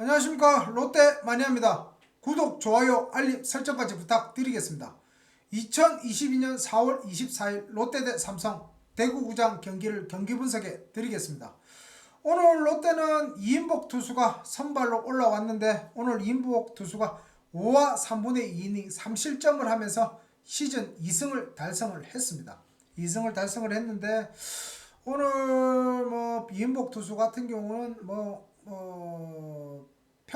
안녕하십니까 롯데 마니아입니다. 구독, 좋아요, 알림 설정까지 부탁드리겠습니다. 2022년 4월 24일 롯데 대 삼성 대구구장 경기를 경기 분석해 드리겠습니다. 오늘 롯데는 이인복 투수가 선발로 올라왔는데 오늘 이인복 투수가 5와 3분의 2이닝 3실점을 하면서 시즌 2승을 달성을 했습니다. 2승을 달성을 했는데 오늘 뭐 이인복 투수 같은 경우는 뭐, 뭐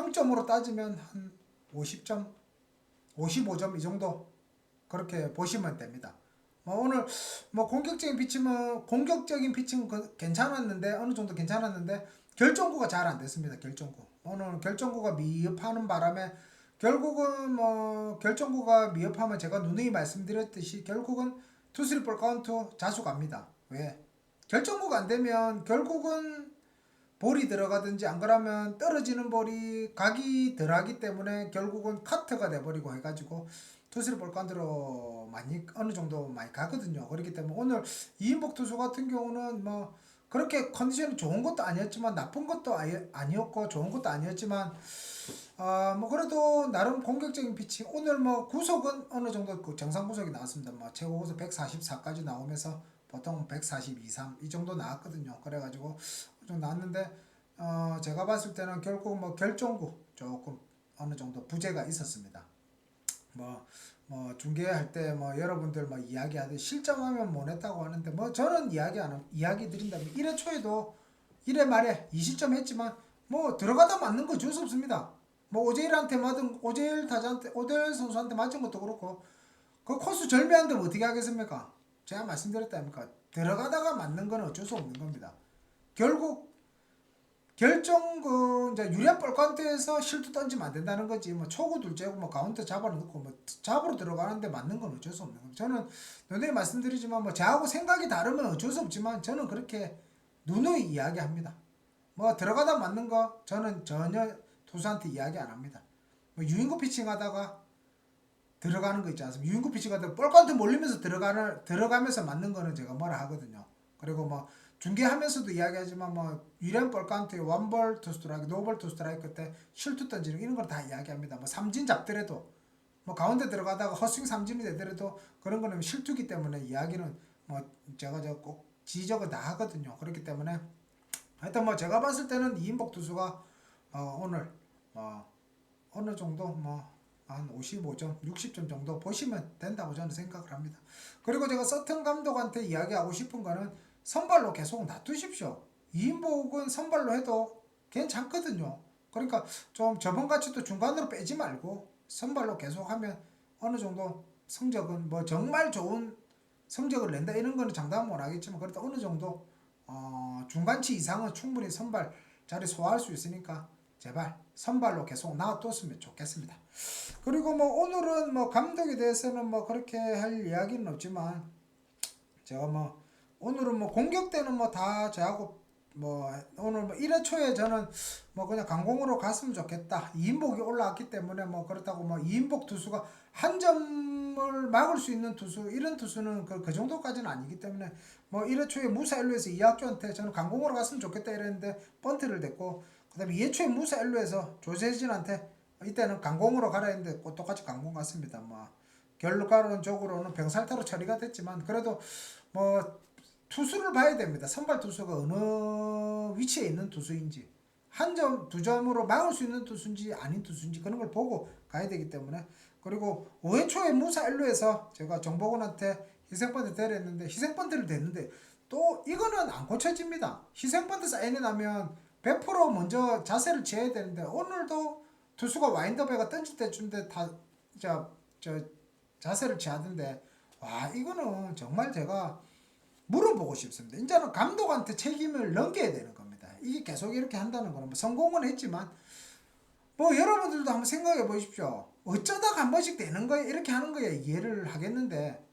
평점으로 따지면 한 50점, 55점 이 정도 그렇게 보시면 됩니다. 뭐 오늘 뭐 공격적인 피칭은 공격적인 피칭은 그- 괜찮았는데 어느 정도 괜찮았는데 결정구가 잘 안 됐습니다. 결정구 오늘 결정구가 미흡하는 바람에 결국은 뭐 결정구가 미흡하면 제가 누누이 말씀드렸듯이 결국은 투스리 볼 카운트 자수 갑니다. 왜? 결정구가 안 되면 결국은 볼이 들어가든지 안 그러면 떨어지는 볼이 각이 덜하기 때문에 결국은 카트가 돼버리고 해가지고 투수를 볼 간대로 많이 어느 정도 많이 가거든요. 그렇기 때문에 오늘 이인복 투수 같은 경우는 뭐 그렇게 컨디션이 좋은 것도 아니었지만 나쁜 것도 아니- 아니었고 좋은 것도 아니었지만 아뭐 그래도 나름 공격적인 피칭 오늘 뭐 구속은 어느 정도 그 정상 구속이 나왔습니다. 뭐 최고 구속 144까지 나오면서 보통 142, 3 이 정도 나왔거든요. 그래가지고 좀 나왔는데 어 제가 봤을 때는 결국 뭐 결정구 조금 어느 정도 부재가 있었습니다. 뭐, 뭐 중계할 때 뭐 여러분들 뭐 이야기하듯 실점하면 못 했다고 하는데 뭐 저는 이야기 안 함- 이야기 드린다면 1회 초에도 1회 말에 20점 했지만 뭐 들어가다 맞는 거 줄 수 없습니다. 뭐 오재일한테 맞은 오재일 타자한테 오재일 선수한테 맞은 것도 그렇고 그 코스 절묘한데 뭐 어떻게 하겠습니까? 제가 말씀드렸다니까 들어가다가 맞는 건 어쩔 수 없는 겁니다. 결국 결정 그 이제 유리한 볼 카운트에서 실투 던지면 안 된다는 거지 뭐 초구 둘째고 뭐 가운데 잡아놓고 뭐 잡으로 들어가는데 맞는 건 어쩔 수 없는 겁니다. 저는 너네 말씀드리지만 뭐 저하고 생각이 다르면 어쩔 수 없지만 저는 그렇게 누누이 이야기합니다. 뭐 들어가다 맞는 거 저는 전혀 투수한테 이야기 안 합니다. 뭐 유인구 피칭 하다가 들어가는 거 있지 않습니까? 유인구 피칭 하다가 볼 카운트 몰리면서 들어가는 들어가면서 맞는 거는 제가 뭐라 하거든요. 그리고 뭐 중계하면서도 이야기하지만 뭐 유리한 볼 카운트에 원볼 투 스트라이크, 노볼 투 스트라이크 때 실투 던지는 거 이런 걸 다 이야기합니다. 뭐 삼진 잡더라도 뭐 가운데 들어가다가 헛스윙 삼진이 되더라도 그런 거는 실투기 때문에 이야기는 뭐 제가 저 꼭 지적을 다 하거든요. 그렇기 때문에 하여튼 뭐 제가 봤을 때는 이인복 투수가 어 오늘 어 어느 정도 뭐 한 55점, 60점 정도 보시면 된다고 저는 생각을 합니다. 그리고 제가 서튼 감독한테 이야기하고 싶은 거는 선발로 계속 놔두십시오. 이인복은 선발로 해도 괜찮거든요. 그러니까 좀 저번같이 또 중간으로 빼지 말고 선발로 계속 하면 어느 정도 성적은 뭐 정말 좋은 성적을 낸다 이런 거는 장담 못 하겠지만 그래도 어느 정도 어 중간치 이상은 충분히 선발 자리 소화할 수 있으니까 제발 선발로 계속 놔뒀으면 좋겠습니다. 그리고 뭐 오늘은 뭐 감독에 대해서는 뭐 그렇게 할 이야기는 없지만 제가 뭐 오늘은 뭐 공격 때는 뭐 다 저하고 뭐 오늘 뭐 1회 초에 저는 뭐 그냥 강공으로 갔으면 좋겠다. 이인복이 올라왔기 때문에 뭐 그렇다고 뭐 이인복 투수가 한 점을 막을 수 있는 투수 이런 투수는 그, 그 정도까지는 아니기 때문에 뭐 1회 초에 무사 일루에서 이학주한테 저는 강공으로 갔으면 좋겠다 이랬는데 번트를 댔고 그다음에 2회 초에 무사 일루에서 조세진한테 이때는 강공으로 가라 했는데 꼭 똑같이 강공 갔습니다. 뭐 결과론적으로는 병살타로 처리가 됐지만 그래도 뭐 투수를 봐야 됩니다. 선발 투수가 어느 위치에 있는 투수인지 한 점, 두 점으로 막을 수 있는 투수인지 아닌 투수인지 그런 걸 보고 가야 되기 때문에 그리고 5회 초에 무사 1루에서 제가 정보원한테 희생번트 대랬는데 희생번트를 댔는데 또 이거는 안 고쳐집니다. 희생번트 사인이 나면 100% 먼저 자세를 취해야 되는데 오늘도 투수가 와인더베가 던질 때쯤인데 다저 저 자세를 취하던데 와 이거는 정말 제가 물어보고 싶습니다. 이제는 감독한테 책임을 넘겨야 되는 겁니다. 이게 계속 이렇게 한다는 거는 뭐 성공은 했지만 뭐 여러분들도 한번 생각해 보십시오. 어쩌다가 한 번씩 되는 거에 이렇게 하는 거에 이해를 하겠는데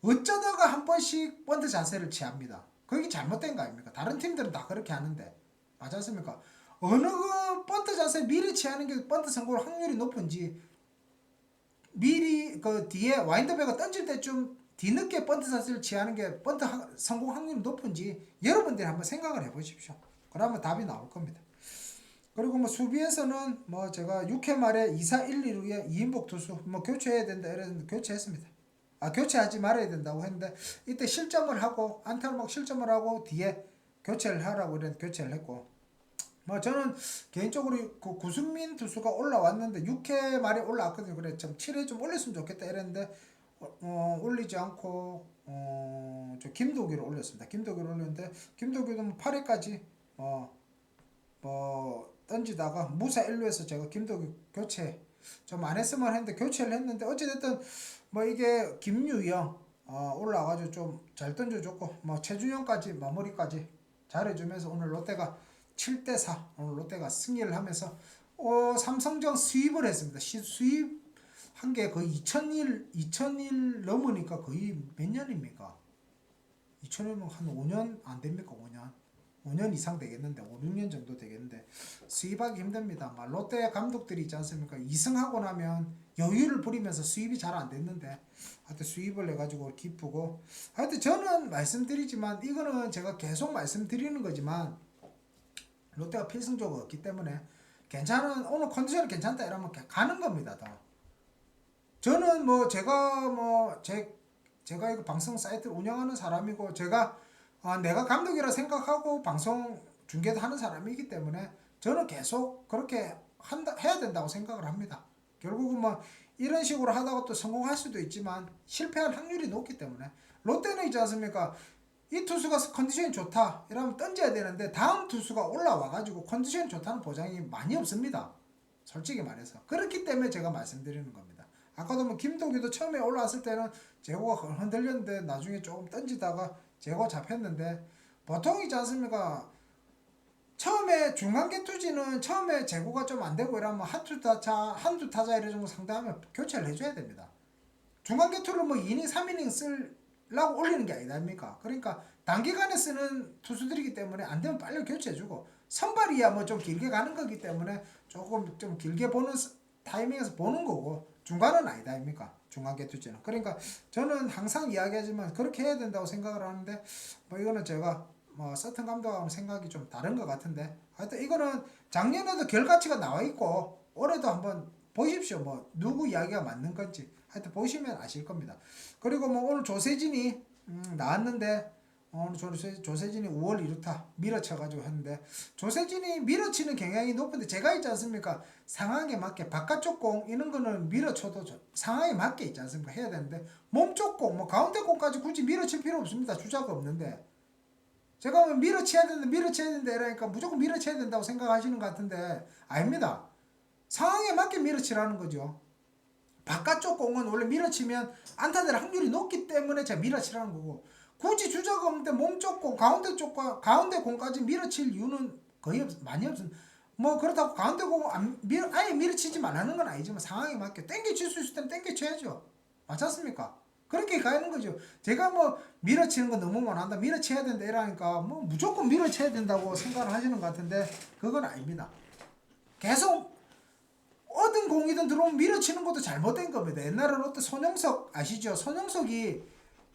어쩌다가 한 번씩 번트 자세를 취합니다. 그게 잘못된 거 아닙니까? 다른 팀들은 다 그렇게 하는데 맞지 않습니까? 어느 그 번트 자세 미리 취하는 게 번트 성공 확률이 높은지 미리 그 뒤에 와인더베가 던질 때쯤 뒤늦게 번트 자세를 취하는 게 하- 성공 확률이 높은지 여러분들이 한번 생각을 해보십시오. 그러면 답이 나올 겁니다. 그리고 뭐 수비에서는 뭐 제가 6회 말에 2사 1, 2루에 이인복 투수 뭐 교체해야 된다 이랬는데 교체했습니다. 아 교체하지 말아야 된다고 했는데 이때 실점을 하고 안타를 막 실점을 하고 뒤에 교체를 하라고 이랬는데 교체를 했고 뭐 저는 개인적으로 그 구승민 투수가 올라왔는데 6회 말에 올라왔거든요. 그래 좀 7회 좀 올렸으면 좋겠다 이랬는데 어, 어, 올리지 않고 어, 저 김도기를 올렸습니다. 김도기를 올렸는데 김도기도 뭐 8회까지 어, 뭐 던지다가 무사 1루에서 제가 김도기 교체 좀 안 했으면 했는데 교체를 했는데 어찌됐든 뭐 이게 김유영 어, 올라와가지고 좀 잘 던져줬고 뭐 최준영까지 마무리까지 잘해주면서 오늘 롯데가 7대4 오늘 롯데가 승리를 하면서 어, 삼성전 수입을 했습니다. 시, 수입 한 게 거의 2000일 2000일 넘으니까 거의 몇 년입니까? 2000일면 한 5년 안 됩니까? 5년 5년 이상 되겠는데 5, 6년 정도 되겠는데 수입하기 힘듭니다. 막 롯데 감독들이 있지 않습니까? 2승하고 나면 여유를 부리면서 수입이 잘 안 됐는데 하여튼 수입을 해가지고 기쁘고 하여튼 저는 말씀드리지만 이거는 제가 계속 말씀드리는 거지만 롯데가 필승조가 없기 때문에 괜찮은 오늘 컨디션이 괜찮다 이러면 가는 겁니다. 더. 저는 뭐 제가 뭐 제 제가 이거 방송 사이트를 운영하는 사람이고 제가 아, 내가 감독이라 생각하고 방송 중계도 하는 사람이기 때문에 저는 계속 그렇게 한다 해야 된다고 생각을 합니다. 결국은 뭐 이런 식으로 하다가 또 성공할 수도 있지만 실패할 확률이 높기 때문에 롯데는 있지 않습니까? 이 투수가 컨디션이 좋다 이러면 던져야 되는데 다음 투수가 올라와 가지고 컨디션이 좋다는 보장이 많이 없습니다. 솔직히 말해서 그렇기 때문에 제가 말씀드리는 겁니다. 아까도 뭐 김동규도 처음에 올라왔을 때는 제고가 흔들렸는데 나중에 조금 던지다가 제고 잡혔는데 보통 있지 않습니까? 처음에 중간계 투지는 처음에 재고가 좀 안 되고 이러면 한두 타자 한두 타자 이런 정도 상대하면 교체를 해줘야 됩니다. 중간계 투를 뭐 2이닝 3이닝 쓰려고 올리는 게 아니다입니까? 그러니까 단기간에 쓰는 투수들이기 때문에 안 되면 빨리 교체해주고 선발이야 뭐 좀 길게 가는 거기 때문에 조금 좀 길게 보는 스- 타이밍에서 보는 거고 중간은 아니다 아닙니까? 중간계 투지는. 그러니까 저는 항상 이야기하지만 그렇게 해야 된다고 생각을 하는데 뭐 이거는 제가 뭐 서튼 감독하고는 생각이 좀 다른 것 같은데 하여튼 이거는 작년에도 결과치가 나와 있고 올해도 한번 보십시오. 뭐 누구 이야기가 맞는 건지 하여튼 보시면 아실 겁니다. 그리고 뭐 오늘 조세진이 음, 나왔는데 어, 오늘 조세, 조세진이 5월 2루타 밀어쳐가지고 했는데 조세진이 밀어치는 경향이 높은데 제가 있지 않습니까 상황에 맞게 바깥쪽 공 이런 거는 밀어쳐도 저- 상황에 맞게 있지 않습니까 해야 되는데 몸쪽 공뭐 가운데 공까지 굳이 밀어칠 필요 없습니다 주자가 없는데 제가 뭐 밀어쳐야 되는데 밀어쳐야 된다 이러니까 무조건 밀어쳐야 된다고 생각하시는 것 같은데 아닙니다. 상황에 맞게 밀어치라는 거죠. 바깥쪽 공은 원래 밀어치면 안타될 확률이 높기 때문에 제가 밀어치라는 거고 굳이 주자가 없는데 몸쪽 공 가운데 쪽과 가운데 공까지 밀어칠 이유는 거의 없 많이 없습니다. 뭐 그렇다고 가운데 공 안 밀 아예 밀어치지 말라는 건 아니지만 상황에 맞게 땡겨칠 수 있을 때는 땡겨쳐야죠. 맞지 않습니까? 그렇게 가는 거죠. 제가 뭐 밀어치는 거 너무 원한다, 밀어쳐야 된다 이러니까 뭐 무조건 밀어쳐야 된다고 생각을 하시는 것 같은데 그건 아닙니다. 계속 어떤 공이든 들어오면 밀어치는 것도 잘못된 겁니다. 옛날에 롯데 손영석 아시죠? 손영석이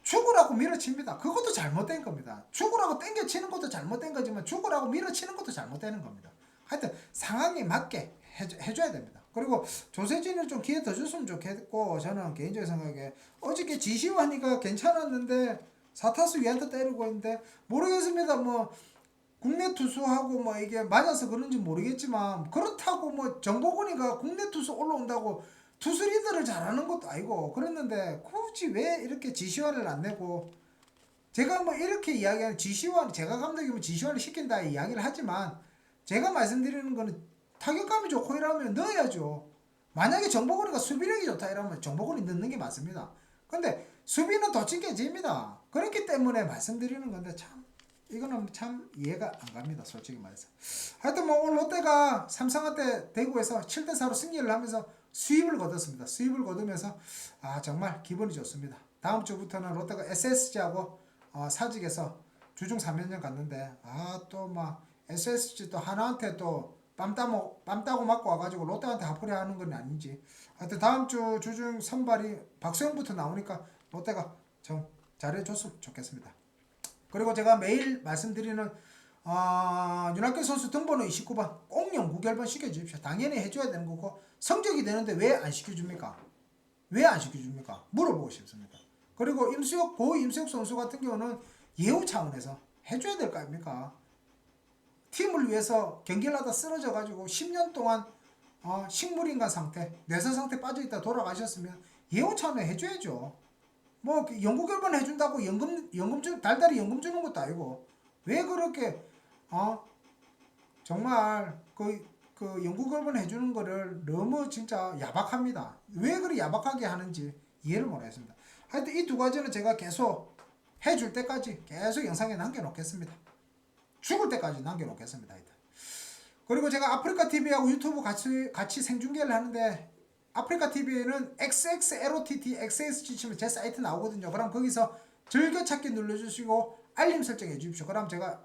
죽으라고 밀어칩니다. 그것도 잘못된 겁니다. 죽으라고 땡겨치는 것도 잘못된 거지만 죽으라고 밀어치는 것도 잘못되는 겁니다. 하여튼 상황에 맞게 해줘, 해줘야 됩니다. 그리고 조세진을 좀 기회 더 줬으면 좋겠고 저는 개인적인 생각에 어저께 지시환이가 괜찮았는데 사타수 위안타 때리고 있는데 모르겠습니다. 뭐 국내 투수하고 뭐 이게 맞아서 그런지 모르겠지만 그렇다고 뭐 정보근이가 국내 투수 올라온다고 투수 리더를 잘하는 것도 아니고 그랬는데 굳이 왜 이렇게 지시환을 안 내고 제가 뭐 이렇게 이야기하는 지시환 제가 감독이면 지시환을 시킨다 이야기를 하지만 제가 말씀드리는 거는 타격감이 좋고 이러면 넣어야죠. 만약에 정보근이가 수비력이 좋다 이러면 정보근이 넣는 게 맞습니다. 근데 수비는 더 찡겨집니다. 그렇기 때문에 말씀드리는 건데 참 이거는 참 이해가 안 갑니다. 솔직히 말해서. 하여튼 뭐 오늘 롯데가 삼성한테 대구에서 3대 4로 승리를 하면서 수입을 거뒀습니다. 수입을 거두면서 아 정말 기분이 좋습니다. 다음 주부터는 롯데가 SSG하고 어, 사직에서 주중 3연전 갔는데 아 또 막 SSG 또 하나한테 또 빰 따고 빰 따고 맞고 와가지고 롯데한테 하프레 하는 건 아닌지 하여튼 다음 주 주중 선발이 박수영부터 나오니까 롯데가 좀 잘해줬으면 좋겠습니다. 그리고 제가 매일 말씀드리는 아, 윤학규 선수 등번호 29번 꼭 영구 결번 시켜주십시오. 당연히 해줘야 되는 거고 성적이 되는데 왜 안 시켜줍니까? 왜 안 시켜줍니까? 물어보고 싶습니다. 그리고 임수혁 고 임수혁 선수 같은 경우는 예우 차원에서 해줘야 될 거 아닙니까? 팀을 위해서 경기를 하다 쓰러져 가지고 10년 동안 어, 식물인간 상태, 뇌사 상태 빠져 있다 돌아가셨으면 예우 차원에 해줘야죠. 뭐 연구 결번 해준다고 연금 연금 주 달달이 연금 주는 것도 아니고 왜 그렇게 어 정말 그, 그 연구 결번 해주는 거를 너무 진짜 야박합니다. 왜 그리 야박하게 하는지 이해를 못했습니다. 하여튼 이 두 가지는 제가 계속 해줄 때까지 계속 영상에 남겨놓겠습니다. 죽을 때까지 남겨놓겠습니다. 하여튼. 그리고 제가 아프리카 TV하고 유튜브 같이 같이 생중계를 하는데 아프리카 TV에는 XXLOTT XXG 치면 제 사이트 나오거든요. 그럼 거기서 즐겨찾기 눌러주시고 알림 설정해 주십시오. 그럼 제가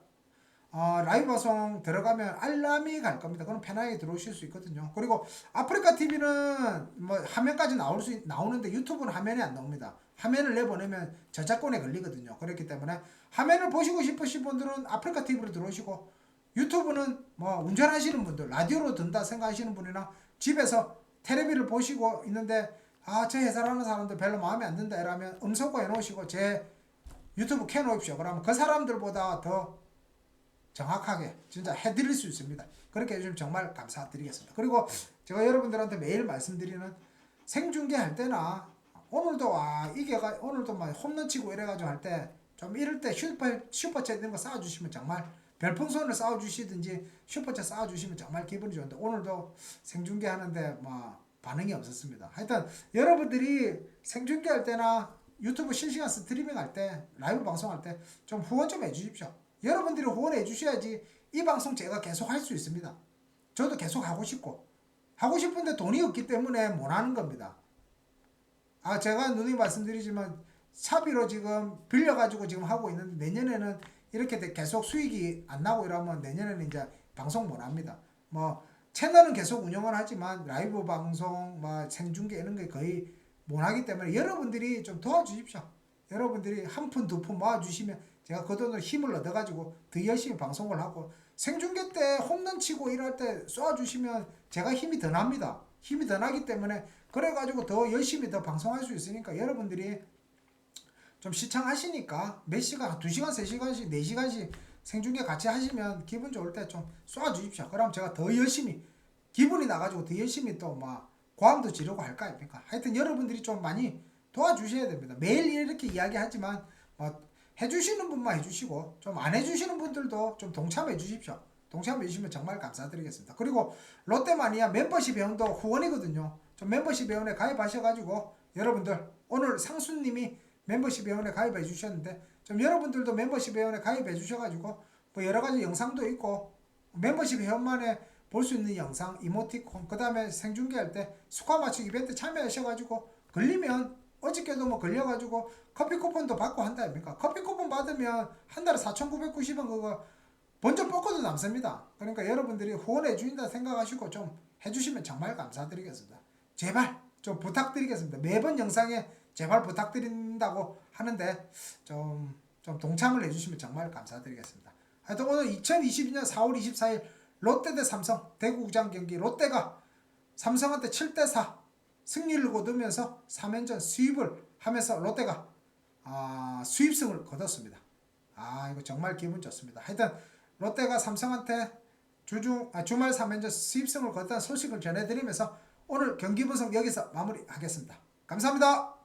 어, 라이브 방송 들어가면 알람이 갈 겁니다. 그럼 편하게 들어오실 수 있거든요. 그리고 아프리카 TV는 뭐 화면까지 나올 수 있- 나오는데 유튜브는 화면이 안 나옵니다. 화면을 내보내면 저작권에 걸리거든요. 그렇기 때문에 화면을 보시고 싶으신 분들은 아프리카 TV로 들어오시고 유튜브는 뭐 운전하시는 분들 라디오로 든다 생각하시는 분이나 집에서 텔레비를 보시고 있는데 아저 회사라는 사람들 별로 마음에 안 든다 이러면 음성과 해놓으시고 제 유튜브 켜놓으십시오. 그러면 그 사람들보다 더 정확하게 진짜 해드릴 수 있습니다. 그렇게 해주시면 정말 감사드리겠습니다. 그리고 제가 여러분들한테 매일 말씀드리는 생중계 할 때나 오늘도 와 이게 가 오늘도 막 홈런 치고 이래가지고 할 때 좀 이럴 때 슈퍼 슈퍼챗 이런 거 쌓아주시면 정말 별풍선을 쌓아주시든지 슈퍼챗 쌓아주시면 정말 기분이 좋은데 오늘도 생중계 하는데 뭐 반응이 없었습니다. 하여튼 여러분들이 생중계 할 때나 유튜브 실시간 스트리밍 할 때 라이브 방송할 때 좀 후원 좀 해주십시오. 여러분들이 후원해 주셔야지 이 방송 제가 계속 할 수 있습니다. 저도 계속 하고 싶고 하고 싶은데 돈이 없기 때문에 못 하는 겁니다. 아 제가 누누이 말씀드리지만 사비로 지금 빌려가지고 지금 하고 있는데 내년에는 이렇게 돼 계속 수익이 안 나고 이러면 내년에는 이제 방송 못 합니다. 뭐 채널은 계속 운영을 하지만 라이브 방송, 뭐 생중계 이런 게 거의 못 하기 때문에 여러분들이 좀 도와주십시오. 여러분들이 한 푼 두 푼 모아주시면 제가 그 돈으로 힘을 얻어가지고 더 열심히 방송을 하고 생중계 때 홈런 치고 일할 때 쏘아주시면 제가 힘이 더 납니다. 힘이 더 나기 때문에 그래가지고 더 열심히 더 방송할 수 있으니까 여러분들이 좀 시청하시니까 몇 시간, 두 시간, 세 시간씩, 네 시간씩 생중계 같이 하시면 기분 좋을 때좀 쏘아주십시오. 그럼 제가 더 열심히 기분이 나가지고 더 열심히 또 막 고함도 지르고 할거 아닙니까? 하여튼 여러분들이 좀 많이 도와주셔야 됩니다. 매일 이렇게 이야기하지만 뭐 해주시는 분만 해주시고 좀 안 해주시는 분들도 좀 동참해 주십시오. 동참해 주시면 정말 감사드리겠습니다. 그리고 롯데마니아 멤버십 회원도 후원이거든요. 좀 멤버십 회원에 가입하셔가지고 여러분들 오늘 상수님이 멤버십 회원에 가입해 주셨는데 좀 여러분들도 멤버십 회원에 가입해 주셔가지고 뭐 여러 가지 영상도 있고 멤버십 회원만에 볼 수 있는 영상, 이모티콘, 그 다음에 생중계할 때 스코어 맞추기 이벤트 참여하셔가지고 걸리면 어저께도 뭐 걸려가지고 커피 쿠폰도 받고 한다 아닙니까? 커피 쿠폰 받으면 한 달에 4,990원 그거 번쩍 뽑고도 남습니다. 그러니까 여러분들이 후원해 주신다 생각하시고 좀 해주시면 정말 감사드리겠습니다. 제발 좀 부탁드리겠습니다. 매번 영상에 제발 부탁드린다고 하는데 좀, 좀 동참을 해주시면 정말 감사드리겠습니다. 하여튼 오늘 2022년 4월 24일 롯데 대 삼성 대구구장 경기 롯데가 삼성한테 7대4 승리를 거두면서 3연전 수입을 하면서 롯데가 아, 수입승을 거뒀습니다. 아 이거 정말 기분 좋습니다. 하여튼 롯데가 삼성한테 주중 아, 주말 3연전 수입승을 거뒀다는 소식을 전해드리면서 오늘 경기 분석 여기서 마무리하겠습니다. 감사합니다.